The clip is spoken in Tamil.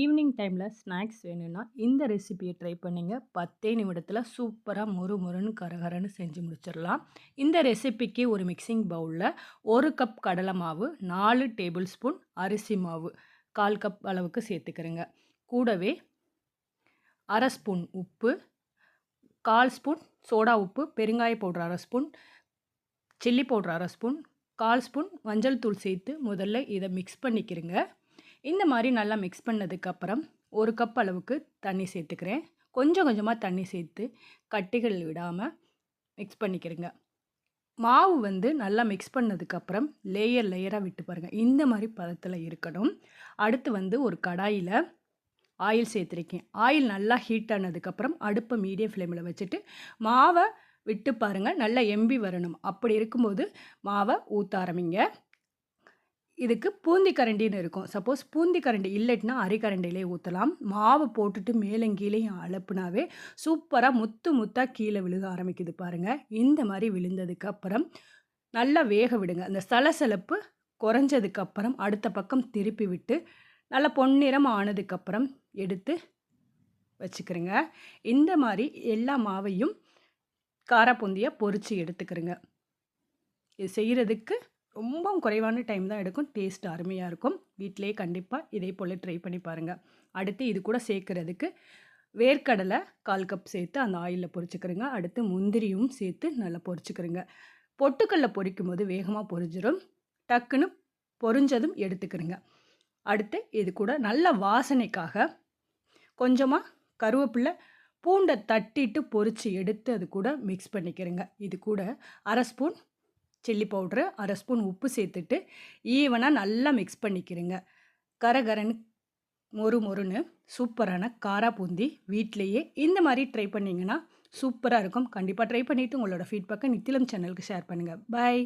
ஈவினிங் டைமில் ஸ்நாக்ஸ் வேணும்னா இந்த ரெசிபியை ட்ரை பண்ணிங்க. பத்தே நிமிடத்தில் சூப்பராக மொறு மொறுன்னு கரகரன்னு செஞ்சு முடிச்சிடலாம். இந்த ரெசிபிக்கு ஒரு மிக்சிங் பவுலில் ஒரு கப் கடலை மாவு நாலு டேபிள் ஸ்பூன் அரிசி மாவு கால் கப் அளவுக்கு சேர்த்துக்கிறேங்க. கூடவே அரை ஸ்பூன் உப்பு கால் ஸ்பூன் சோடா உப்பு பெருங்காய பவுடர் அரை ஸ்பூன் சில்லி பவுடர் அரை ஸ்பூன் கால் ஸ்பூன் மஞ்சள் தூள் சேர்த்து முதல்ல இதை மிக்ஸ் பண்ணிக்கிறேங்க. இந்த மாதிரி நல்லா மிக்ஸ் பண்ணதுக்கப்புறம் ஒரு கப் அளவுக்கு தண்ணி சேர்த்துக்கிறேன். கொஞ்சம் கொஞ்சமாக தண்ணி சேர்த்து கட்டிகள் விடாமல் மிக்ஸ் பண்ணிக்கிறேங்க. மாவு வந்து நல்லா மிக்ஸ் பண்ணதுக்கப்புறம் லேயர் லேயராக விட்டு பாருங்கள் இந்த மாதிரி பதத்தில் இருக்கணும். அடுத்து வந்து ஒரு கடாயில் ஆயில் சேர்த்துருக்கேன். ஆயில் நல்லா ஹீட் ஆனதுக்கப்புறம் அடுப்பை மீடியம் ஃப்ளேமில் வச்சுட்டு மாவை விட்டு பாருங்கள் நல்லா எம்பி வரணும். அப்படி இருக்கும்போது மாவை ஊற்ற ஆரம்பிங்க. இதுக்கு பூந்தி கரண்டின்னு இருக்கும். சப்போஸ் பூந்தி கரண்டி இல்லைன்னா அரிக்கரண்டிலே ஊற்றலாம் மாவு போட்டுட்டு மேலங்கீழையும் அலப்புனாவே சூப்பராக முத்து முத்தாக கீழே விழுக ஆரம்பிக்குது பாருங்கள் இந்த மாதிரி விழுந்ததுக்கு அப்புறம் நல்லா வேக விடுங்க. அந்த சலசலப்பு குறைஞ்சதுக்கப்புறம் அடுத்த பக்கம் திருப்பி விட்டு நல்லா பொன்னிறம் ஆனதுக்கப்புறம் எடுத்து வச்சுக்கிறேங்க. இந்த மாதிரி எல்லா மாவையும் காரப்பூந்தியாக பொறிச்சு எடுத்துக்கிறேங்க. இது செய்கிறதுக்கு ரொம்ப குறைவான டைம் தான் எடுக்கும். டேஸ்ட் அருமையாக இருக்கும். வீட்டிலே கண்டிப்பாக இதே போல் ட்ரை பண்ணி பாருங்கள் அடுத்து இது கூட சேர்க்குறதுக்கு வேர்க்கடலை கால் கப் சேர்த்து அந்த ஆயிலில் பொரிச்சுக்கிறேங்க. அடுத்து முந்திரியும் சேர்த்து நல்லா பொரிச்சுக்கிறேங்க. பொட்டுக்கல்ல பொரிக்கும் போது வேகமாக பொரிஞ்சிடும் டக்குன்னு பொரிஞ்சதும் எடுத்துக்கிறேங்க. அடுத்து இது கூட நல்ல வாசனைக்காக கொஞ்சமாக கருவேப்பிலை பூண்டை தட்டிட்டு பொரித்து எடுத்து அது கூட மிக்ஸ் பண்ணிக்கிறேங்க. இது கூட அரை ஸ்பூன் சில்லி பவுட்ரு அரை ஸ்பூன் உப்பு சேர்த்துட்டு ஈவனாக நல்லா மிக்ஸ் பண்ணிக்கிறேங்க. கரகரன்னு மொறு மொறுன்னு சூப்பரான காரா பூந்தி வீட்லேயே இந்த மாதிரி ட்ரை பண்ணிங்கன்னா சூப்பராக இருக்கும். கண்டிப்பாக ட்ரை பண்ணிவிட்டு உங்களோட ஃபீட்பேக்கை நித்திலம் சேனலுக்கு ஷேர் பண்ணுங்கள் பாய்